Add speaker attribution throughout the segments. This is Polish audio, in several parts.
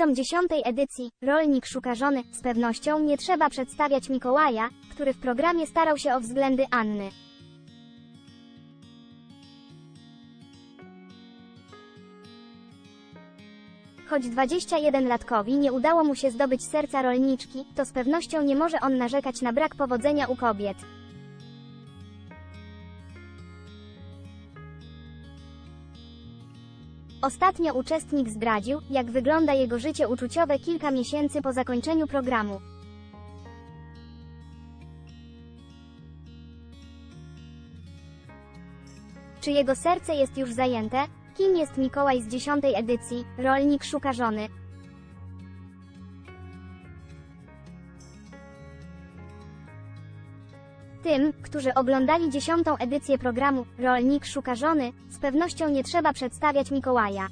Speaker 1: Widzom dziesiątej edycji, rolnik szuka żony, z pewnością nie trzeba przedstawiać Mikołaja, który w programie starał się o względy Anny. Choć 21-latkowi nie udało mu się zdobyć serca rolniczki, to z pewnością nie może on narzekać na brak powodzenia u kobiet. Ostatnio uczestnik zdradził, jak wygląda jego życie uczuciowe kilka miesięcy po zakończeniu programu. Czy jego serce jest już zajęte? Kim jest Mikołaj z dziesiątej edycji? Rolnik szuka żony. Tym, którzy oglądali dziesiątą edycję programu Rolnik szuka żony, z pewnością nie trzeba przedstawiać Mikołaja.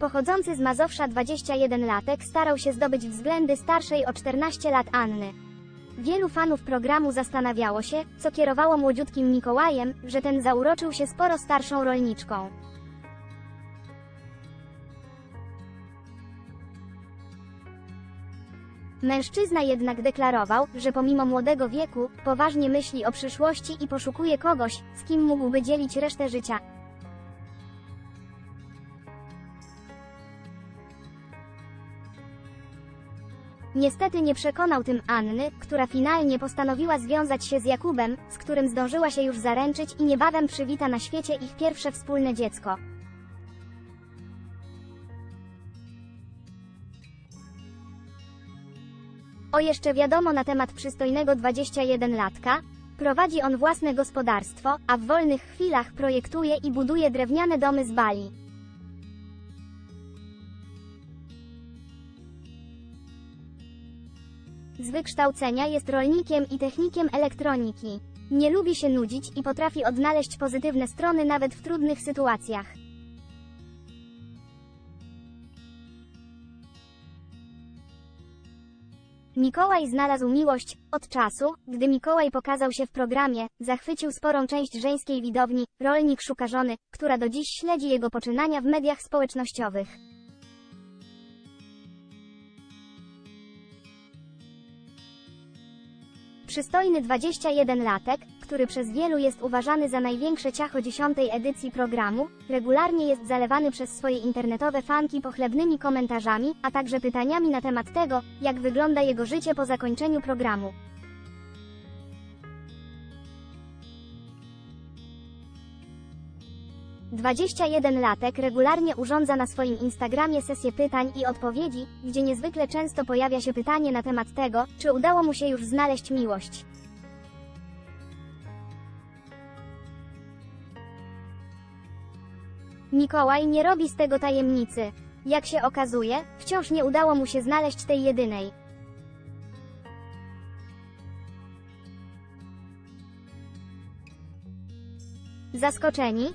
Speaker 1: Pochodzący z Mazowsza 21-latek starał się zdobyć względy starszej o 14 lat Anny. Wielu fanów programu zastanawiało się, co kierowało młodziutkim Mikołajem, że ten zauroczył się sporo starszą rolniczką. Mężczyzna jednak deklarował, że pomimo młodego wieku, poważnie myśli o przyszłości i poszukuje kogoś, z kim mógłby dzielić resztę życia. Niestety nie przekonał tym Anny, która finalnie postanowiła związać się z Jakubem, z którym zdążyła się już zaręczyć i niebawem przywita na świecie ich pierwsze wspólne dziecko. O jeszcze wiadomo na temat przystojnego 21-latka, prowadzi on własne gospodarstwo, a w wolnych chwilach projektuje i buduje drewniane domy z bali. Z wykształcenia jest rolnikiem i technikiem elektroniki. Nie lubi się nudzić i potrafi odnaleźć pozytywne strony nawet w trudnych sytuacjach. Mikołaj znalazł miłość od czasu, gdy Mikołaj pokazał się w programie, zachwycił sporą część żeńskiej widowni, rolnik szuka żony, która do dziś śledzi jego poczynania w mediach społecznościowych. Przystojny 21-latek, który przez wielu jest uważany za największe ciacho dziesiątej edycji programu, regularnie jest zalewany przez swoje internetowe fanki pochlebnymi komentarzami, a także pytaniami na temat tego, jak wygląda jego życie po zakończeniu programu. Dwadzieścia jeden latek regularnie urządza na swoim Instagramie sesję pytań i odpowiedzi, gdzie niezwykle często pojawia się pytanie na temat tego, czy udało mu się już znaleźć miłość. Mikołaj nie robi z tego tajemnicy. Jak się okazuje, wciąż nie udało mu się znaleźć tej jedynej. Zaskoczeni,